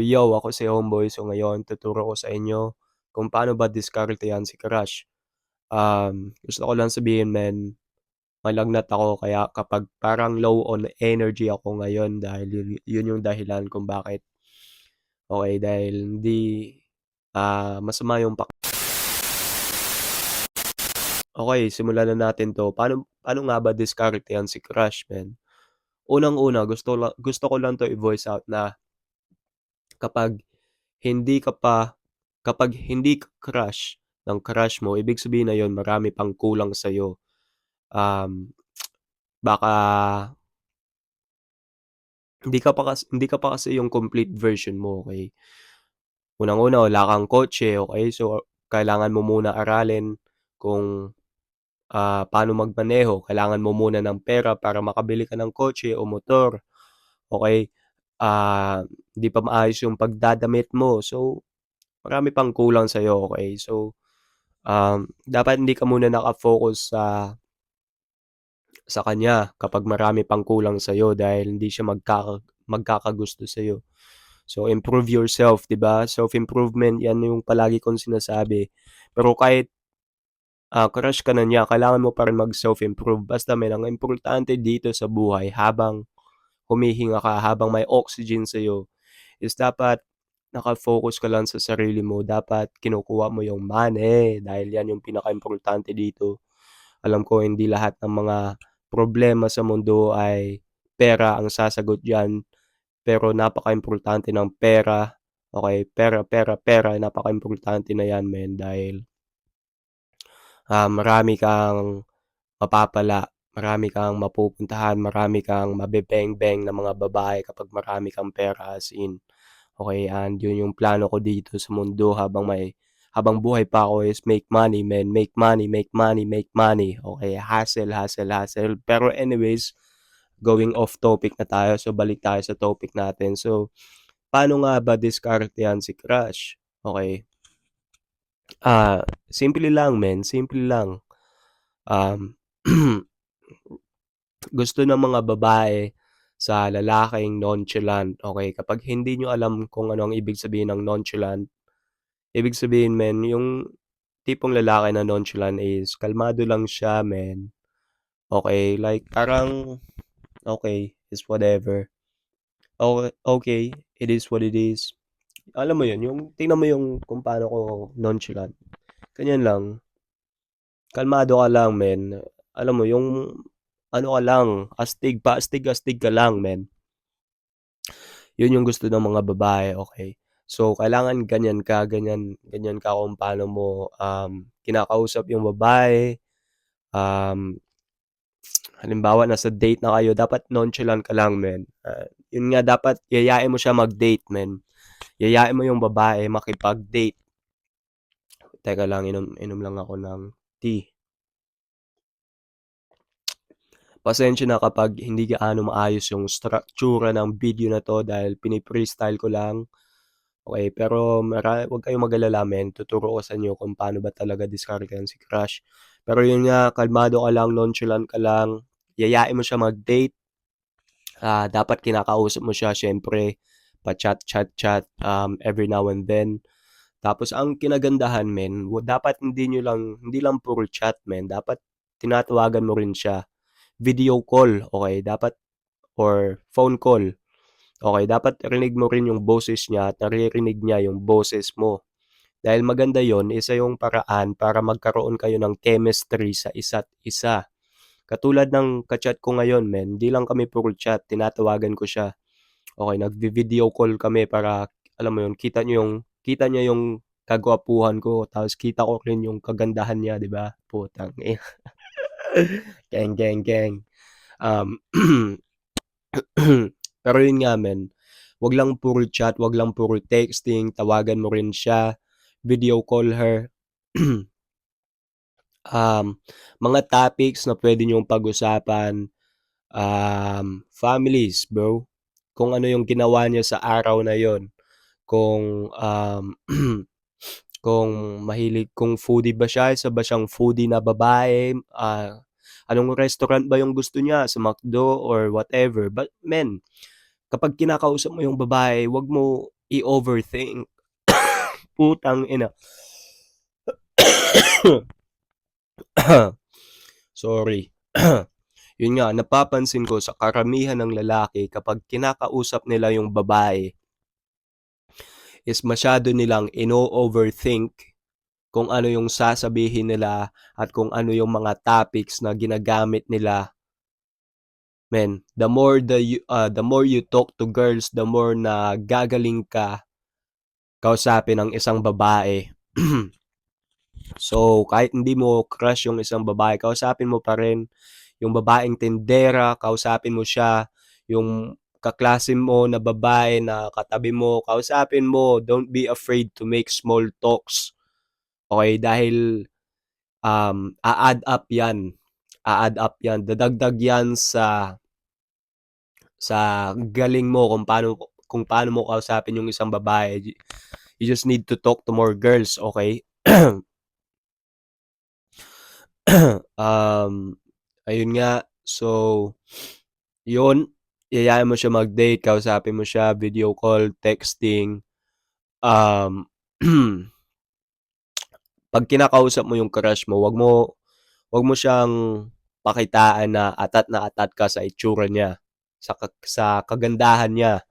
Yo, ako si Homeboy. So ngayon tuturo ko sa inyo kung paano ba diskartehan si crush. Um, gusto ko lang sabihin men, malagnat ako kaya kapag parang low on energy ako ngayon dahil yun, yun yung dahilan kung bakit. Okay, dahil hindi ah, masama yung pak Okay, simulan na natin 'to. Paano paano nga ba diskartehan si crush, men? Unang-una, gusto gusto ko lang 'to i-voice out na kapag hindi ka pa kapag hindi ka crush ng crush mo, ibig sabihin na yun marami pang kulang sa'yo. Um, baka hindi ka pa kasi hindi ka pa kasi yung complete version mo, okey? Unang-una, wala kang kotse, okey? So, kailangan mo muna aralin kung, ah, paano magmaneho. Kailangan mo muna ng pera para makabili ka ng kotse o motor, okey? Ah, hindi pa maayos yung pagdadamit mo. So, marami pang kulang sa'yo, okey? So, um, dapat hindi ka muna naka-focus sa sa kanya kapag marami pang kulang sa'yo dahil hindi siya magkaka magkakagusto sa'yo. So, improve yourself, 'di ba? Self-improvement, 'yan yung palagi kong sinasabi. Pero kahit, ah, crush ka na niya, kailangan mo pa rin mag-self-improve. Basta men, ang importante dito sa buhay habang humihinga ka, habang may oxygen sa'yo, is dapat naka-focus ka lang sa sarili mo. Dapat kinukuha mo yung money dahil 'yan yung pinakaimportante dito. Alam ko hindi lahat ng mga problema sa mundo ay pera ang sasagot diyan, pero napakaimportante ng pera, okey? Pera, pera, pera, napakaimportante na 'yan men dahil ah, marami kang mapapala, marami kang mapupuntahan, marami kang mabe-beng-beng na mga babae kapag marami kang pera, as in. Okey, and yun yung plano ko dito sa mundo habang may habang buhay pa ako is make money men, make money, make money, make money. Okey, hustle, hustle, hustle. Pero anyways, going off topic na tayo. So, balik tayo sa topic natin. So, paano nga ba diskartehan si crush? Okey. Ah, simple lang men, simple lang. Um, gusto ng mga babae sa lalaking nonchalant, okey? Kapag hindi niyo alam kung ano ang ibig sabihin ng nonchalant, ibig sabihin men, yung tipong lalaki na nonchalant is kalmado lang siya men, okey? Like parang, okey, is whatever. Oke okey, it is what it is. Alam mo yun, yung tingnan mo yung kung paano ako nonchalant, ganyan lang. Kalmado ka lang men, alam mo yung ano ka lang, astig paastig-astig ka lang men. Yun yung gusto ng mga babae, okey? So, kailangan ganyan ka, ganyan ganyan ka kung paano mo, um, kinakausap yung babae. Um, halimbawa nasa date na kayo, dapat nonchalant ka lang men. Ah, yun nga dapat yayain mo siya mag-date men. Yayain mo yung babae makipag-date. Teka lang, inom inom lang ako ng tea. Pasensya na kapag hindi gaano maayos yung struktura ng video na 'to dahil pini-freestyle ko lang, okey? Pero mara wag kayong mag-alala men, tuturo ko sa inyo kung paano ba talaga diskartehan si crush. Pero yun nga, kalmado ka lang, nonchalant ka lang, yayain mo siya mag-date. Ah, dapat kinakausap mo siya siyempre, pa-chat, chat, chat, um, every now and then. Tapos ang kinagandahan men, dapat hindi niyo lang hindi lang puro chat men, dapat tinatawagan mo rin siya. Video call, okey? Dapat or phone call, okey? Dapat rinig mo rin yung boses niya at naririnig niya yung boses mo. Dahil maganda yun, isa yung paraan para magkaroon kayo ng chemistry sa isa't isa. Katulad ng ka-chat ko ngayon men, hindi lang kami puro chat, tinatawagan ko siya. Okey, nagvi-video call kami para alam mo yun, kita niyo yung kita niya yung kagwapuhan ko tapos kita ko rin yung kagandahan niya, 'di ba? Putang ina. Geng, geng, geng. Um, pero yun nga men, wag lang puro chat, wag lang puro texting, tawagan mo rin siya, video call her. Um, mga topics na puwede niyong pag-usapan, um, families bro. Kung ano yung ginawa niya sa araw na yun, kung, um, kung mahilig kung foodie ba siya, isa ba siyang foodie na babae, ah, anong restaurant ba yung gusto niya, sa McDo or whatever. But men, kapag kinakausap mo yung babae, wag mo i-overthink. Putang ina. Sorry. Yun nga, napapansin ko sa karamihan ng lalaki kapag kinakausap nila yung babae is masyado nilang ino-overthink kung ano yung sasabihin nila at kung ano yung mga topics na ginagamit nila. Men, the more the uh, the more you talk to girls, the more na gagaling ka kausapin ng isang babae. so, kahit hindi mo crush yung isang babae, kausapin mo pa rin yung babaeng tindera, kausapin mo siya, yung kaklase mo na babae na katabi mo, kausapin mo, don't be afraid to make small talks. Okay, dahil um, a-add up yan. A-add up yan. Dadagdag yan sa sa galing mo kung paano kung paano mo kausapin yung isang babae. You just need to talk to more girls, okay? um, ayun nga. So, yun. Yayain mo siya mag-date, kausapin mo siya, video call, texting. Um, pag kinakausap mo yung crush mo, wag mo wag mo siyang pakitaan na atat na atat ka sa itsura niya, sa sa kagandahan niya.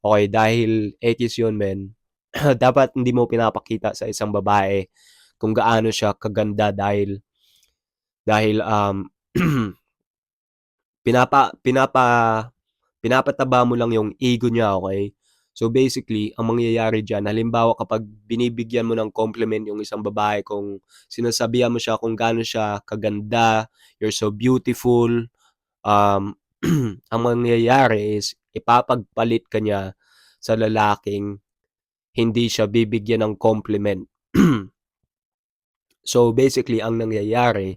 Okay, dahil X yun, men. Dapat hindi mo pinapakita sa isang babae kung gaano siya kaganda dahil dahil um pinapa pinapa pinapataba mo lang yung ego niya, okay? So basically, ang mangyayari diyan, halimbawa kapag binibigyan mo ng compliment yung isang babae kung sinasabihan mo siya kung gaano siya kaganda, you're so beautiful, um, ang mangyayari is ipapagpalit ka niya sa lalaking hindi siya bibigyan ng compliment. so basically, ang nangyayari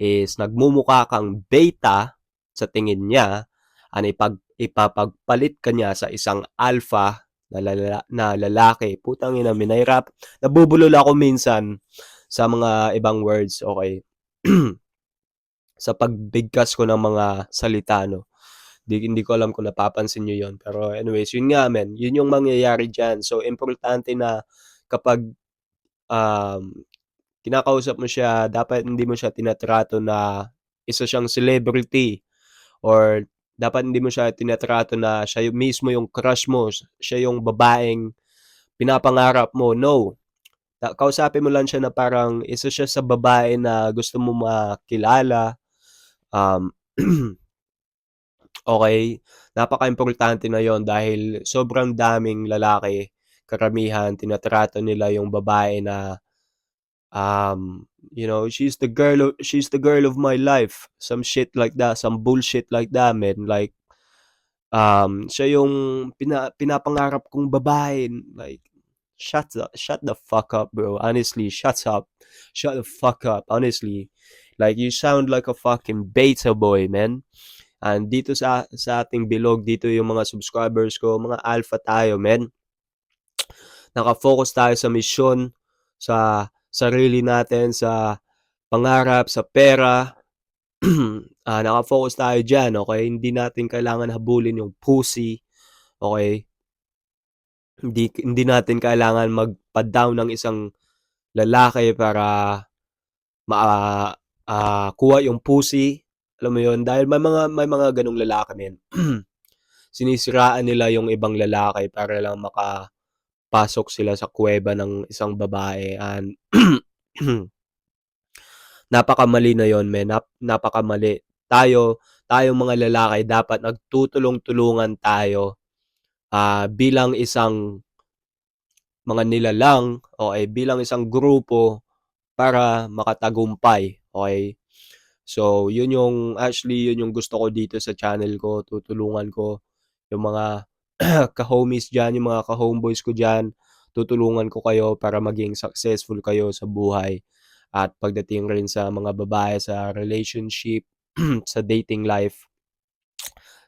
is nagmumukha kang beta sa tingin niya ang ipag ipapagpalit ka niya sa isang alpha na, lala, na lalaki. Putang ina, minahirap. Nabubulol ako minsan sa mga ibang words, okay? sa pagbigkas ko ng mga salita, no? Di, hindi ko alam kung napapansin nyo yon Pero anyways, yun nga, men. Yun yung mangyayari dyan. So, importante na kapag um, kinakausap mo siya, dapat hindi mo siya tinatrato na isa siyang celebrity or dapat hindi mo siya tinatrato na siya mismo yung crush mo, siya yung babaeng pinapangarap mo. No. Kausapin mo lang siya na parang isa siya sa babae na gusto mo makilala. Um, okay, napaka-importante na yon dahil sobrang daming lalaki, karamihan, tinatrato nila yung babae na um, you know, she's the girl of, she's the girl of my life. Some shit like that, some bullshit like that, man. Like um siya yung pina, pinapangarap kong babae. Like shut the shut the fuck up bro. Honestly shut up. Shut the fuck up honestly. Like you sound like a fucking beta boy man. And dito sa sa ating bilog dito yung mga subscribers ko mga alpha tayo man. Naka-focus tayo sa mission sa sarili natin sa pangarap, sa pera. ah, naka-focus tayo dyan, okay? Hindi natin kailangan habulin yung pussy, okay? Hindi, hindi natin kailangan magpa-down ng isang lalaki para ma uh, kuha yung pussy. Alam mo yon dahil may mga may mga ganong lalaki men. Sinisiraan nila yung ibang lalaki para lang maka pasok sila sa kuweba ng isang babae and napakamali na yon men. Nap, napakamali. Tayo tayong mga lalaki dapat nagtutulong-tulungan tayo uh, bilang isang mga nilalang okay, bilang isang grupo para makatagumpay okay? So yun yung actually yun yung gusto ko dito sa channel ko tutulungan ko yung mga ka-homies dyan, yung mga ka-homeboys ko dyan, tutulungan ko kayo para maging successful kayo sa buhay. At pagdating rin sa mga babae sa relationship, sa dating life,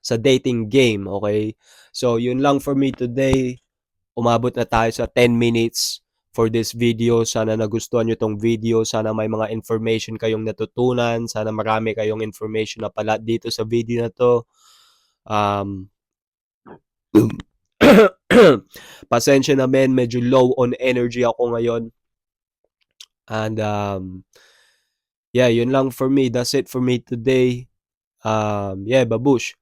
sa dating game, okay? So, yun lang for me today. Umabot na tayo sa 10 minutes for this video. Sana nagustuhan nyo tong video. Sana may mga information kayong natutunan. Sana marami kayong information na pala dito sa video na to. Um, Pasensya na men, medyo low on energy ako ngayon. And, um, yeah, yun lang for me. That's it for me today. Um, yeah, babush.